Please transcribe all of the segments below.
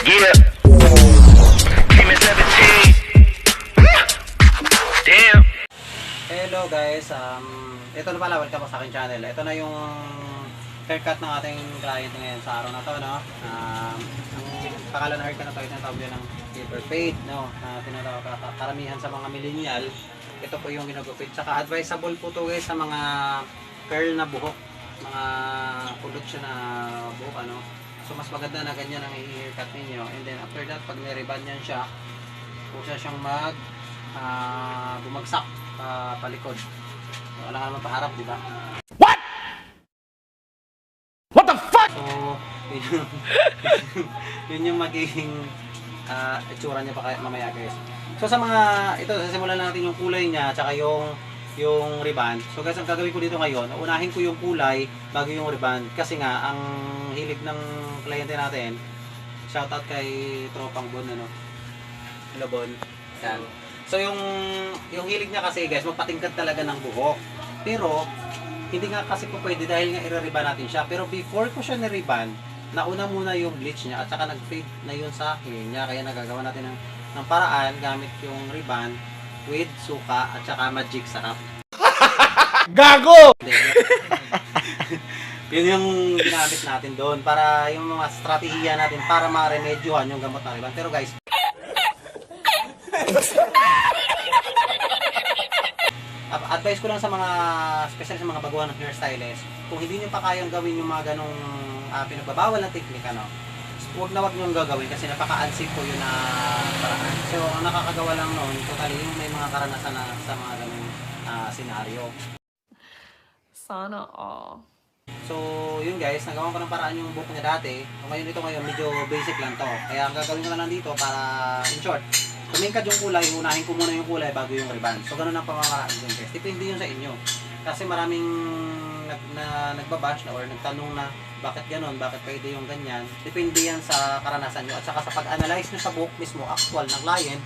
Yeah. Team at 17. Damn. Hello guys, um, ito na pala, welcome sa aking channel. Ito na yung haircut ng ating client ngayon sa araw na to, no? Um, ang pangalan ng haircut na to, tinatawag yun ng paper fade, no? Na tinatawag ka- karamihan sa mga millennial. Ito po yung ginagupit. Tsaka advisable po to guys sa mga curl na buhok, mga kulot siya na buhok, ano? So mas maganda na ganyan ang i-haircut ninyo. And then after that, pag niriban yan siya, kung siya siyang mag ah, bumagsak pa palikod. Wala ka naman paharap, di ba? What? What the fuck? So, yun yung, yun yung magiging ah, itsura niya pa kaya, mamaya guys. So sa mga, ito, simulan natin yung kulay niya, tsaka yung yung ribbon. So guys, ang gagawin ko dito ngayon, unahin ko yung kulay bago yung ribbon. Kasi nga, ang hilig ng kliyente natin, shoutout kay Tropang Bon, ano? Hello Bon. Yan. So yung yung hilig niya kasi guys, magpatingkad talaga ng buhok. Pero hindi nga kasi po pwede dahil nga i-riban natin siya. Pero before ko siya ni-riban, nauna muna yung bleach niya at saka nag-fade na yun sa hair niya. Kaya nagagawa natin ng, ng paraan gamit yung ribbon with suka at saka magic sarap. Gago! Yun yung ginamit natin doon para yung mga strategiya natin para ma-remedyohan yung gamot na ribbon. Pero guys, Ad- advice ko lang sa mga, especially sa mga baguhan ng hairstylist, kung hindi nyo pa kayang gawin yung mga ganong uh, pinagbabawal na technique, ano, huwag na huwag nyo gagawin kasi napaka-unsafe po yun na paraan. So, ang nakakagawa lang noon, totally yung may mga karanasan na sa mga ganong ah, senaryo. Sana all. So, yun guys, nagawa ko ng paraan yung book niya dati. Ngayon ito ngayon, medyo basic lang to. Kaya ang gagawin ko na lang dito para, in short, tumingkad yung kulay, unahin ko muna yung kulay bago yung ribbon. So, ganun ang pamamaraan din guys. Depende yun sa inyo. Kasi maraming nag, na, nagbabash na or nagtanong na bakit ganun, bakit pwede yung ganyan. Depende yan sa karanasan nyo at saka sa pag-analyze nyo sa book mismo, actual ng client,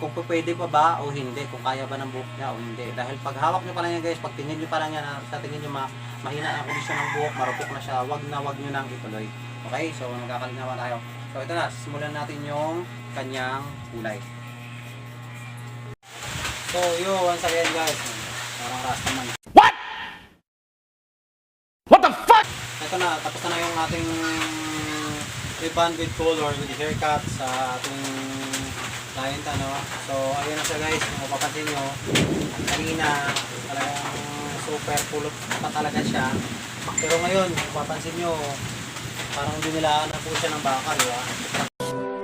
kung pwede pa ba o hindi, kung kaya ba ng buhok niya o hindi. Dahil pag hawak nyo pa lang yan guys, pag tingin nyo pa lang yan, ah, sa tingin nyo ma mahina ang kondisyon ng buhok, marupok na siya, wag na wag nyo nang ituloy. Okay, so nagkakalinawan tayo. So ito na, simulan natin yung kanyang kulay. So yun, once again guys, parang rasta man. Ito na, tapos na yung ating ribbon with color, with haircut sa ating client ano. So ayun na siya guys, kung mapapansin nyo, kanina talagang super pulot pa talaga siya. Pero ngayon, kung mapapansin nyo, parang dinilaan na po siya ng bakal, di ba?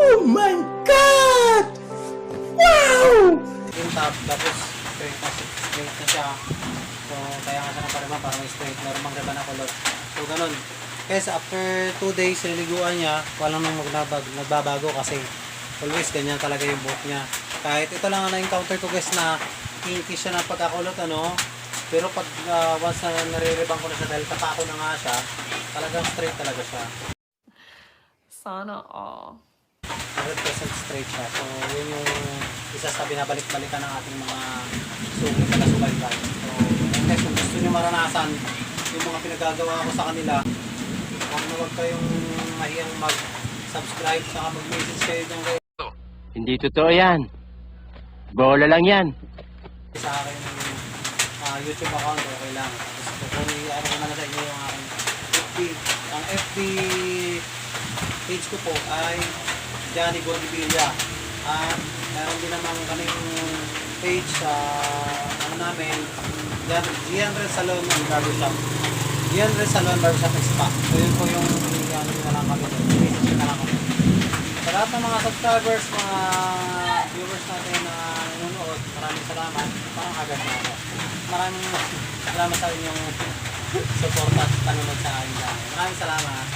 Oh my god! Wow! Yung top, tapos straight na, straight na siya. So, kaya nga siya ng parima, parang straight, meron mang ribbon na kulot. So, ganun. Kaya after 2 days, niliguan niya, walang nang magnabag, nagbabago kasi always ganyan talaga yung buhok niya. Kahit ito lang ang na-encounter ko guys na kinky siya ng pagkakulot, ano. Pero pag ah, once na nare-rebang ko na siya dahil kapako na nga siya, talagang straight talaga siya. Sana all. 100% straight siya. So, yun yung isa sa binabalik-balikan ng ating mga suki na subaybay. So, guys, kung gusto nyo maranasan yung mga pinagagawa ko sa kanila, huwag na huwag kayong mahiyang mag-subscribe saka mag-message kayo dyan guys Hindi totoo yan. Bola lang yan. sa akin ah, YouTube account, okay lang. Tapos kung i-ano ko na lang sa inyo yung aking FB. Ang FB page ko po ay Johnny Bondivilla. At meron din naman kaming page sa ano namin, Gian Red Salon and Barbershop. Red Salon Barbershop Spa. So yun po yung ano na lang kami. Message na kami. Sa lahat ng mga subscribers, mga viewers natin na nanonood, maraming salamat. Parang agad na ako. Maraming salamat sa inyong support at panonood sa akin. Maraming salamat.